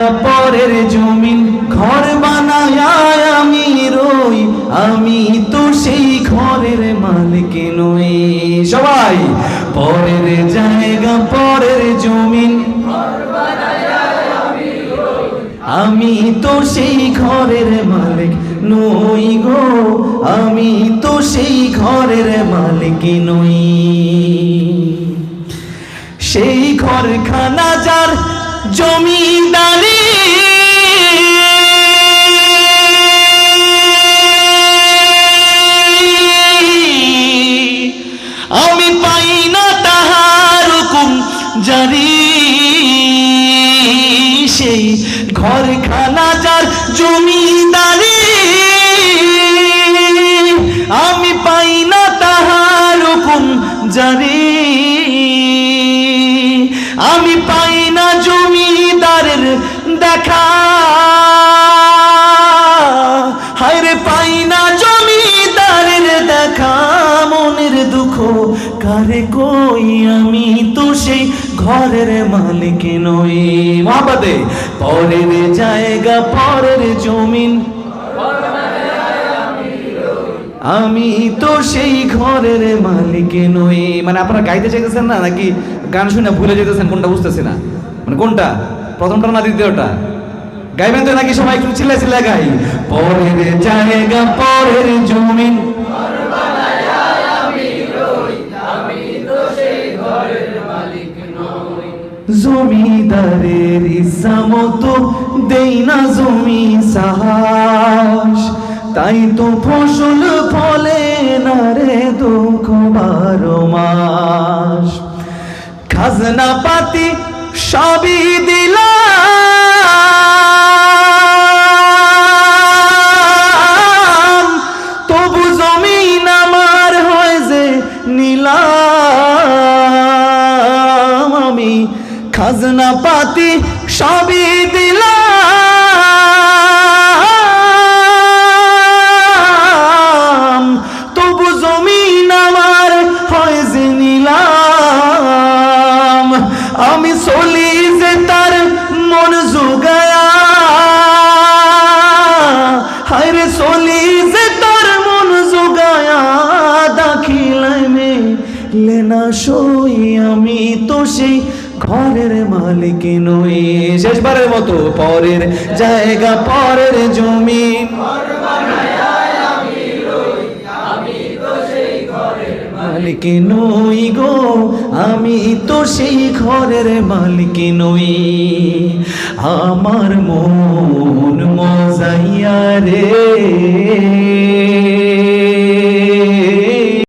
পরের জমিন ঘর বানায় আমি রই, আমি তো সেই ঘরের মালিক নই। সবাই, পরের জায়গা, পরের জমিন আমি তো সেই ঘরের মালিক নই গো, আমি তো সেই ঘরের মালিক নই। সেই ঘরখানা যার জমিদারি জারি সেই ঘরখানা যার জমিদারি। আমি পাই না তাহার হুকুম জারি আমি পাই না জমিদারের দেখা। হায়রে পাই না জমিদারের দেখা। মনের দুঃখ কারে কই আমি তো সেই ঘরের মালিক নই। মহাবাদে পরের জায়গা, পরের জমিন। আমি তো সেই ঘরের মালিক নই। মানে আপনারা গাইতে চাইতেছেন না, নাকি গান শুনে ভুলে যেতেছেন, কোনটা বুঝতেছি না? মানে কোনটা? প্রথমটা না দ্বিতীয়টা? গাইবেন তো নাকি সবাই একটু চিল্লা চিল্লা গাই? পরের জায়গা, পরের জমিন। জমিদারের ইচ্ছা মতো দেই না জমি সাহাস তাই তো ফসল ফলে না রে দুঃখ বারো মাস। খাজনা পাতি সবই দিলাম। খাজনা পাতি সবই দিলাম। তবু জমিন আমার হয় নিলাম। আমি চলি যে তার মন জোগায়া। হায়রে চলি যে তার মন জোগায়া। দাখিলাই মে লেনা সই আমি তো সেই ঘরের মালিক নই। শেষবারের মতো পরের জায়গা, পরের জমি। মালিক নই গো, আমি তো সেই ঘরের মালিক নই। আমার মন